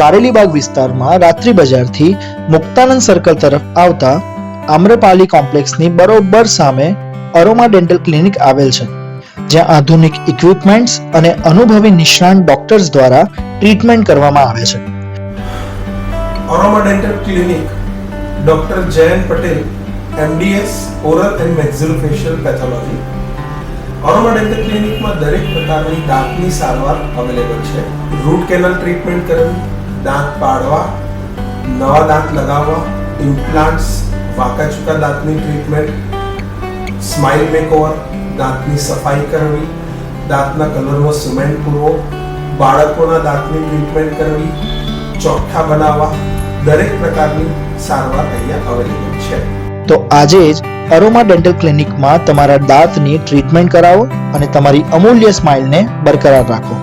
કારેલીબાગ વિસ્તારમાં રાત્રિ બજારથી મુક્તાનંદ સર્કલ તરફ આવતા આમ્રપાલી કોમ્પ્લેક્સની બરોબર સામે અરોમા ડેન્ટલ ક્લિનિક આવેલ છે, જ્યાં આધુનિક ઇક્વિપમેન્ટ્સ અને અનુભવી નિષ્ણાંત ડોક્ટર્સ દ્વારા ટ્રીટમેન્ટ કરવામાં આવે છે. Aroma dental clinic doctor Jayant Patel, MDS, oral and maxillofacial pathology. Aroma dental ક્લિનિકમાં દરેક પ્રકારની દાંતની સારવાર અવેલેબલ છે. રૂટ કેનલ ટ્રીટમેન્ટ કરવી દાંત પાડવા, નવા દાંત લગાવવા ઇમ્પ્લાન્ટ્સ વાંકા ચૂકા દાંતની ટ્રીટમેન્ટ સ્માઇલ મેકઓવર દાંતની સફાઈ કરવી, દાંતના કલરનો સિમેન્ટ પૂરવો, બાળકોના દાંતની ટ્રીટમેન્ટ કરવી, ચોખ્ખા બનાવવા, દરેક પ્રકારની સારવાર અહીંયા અવેલેબલ છે. તો આજે જ અરોમા ડેન્ટલ ક્લિનિકમાં તમારા દાંતની ટ્રીટમેન્ટ કરાવો અને તમારી અમૂલ્ય સ્માઇલને બરકરાર રાખો.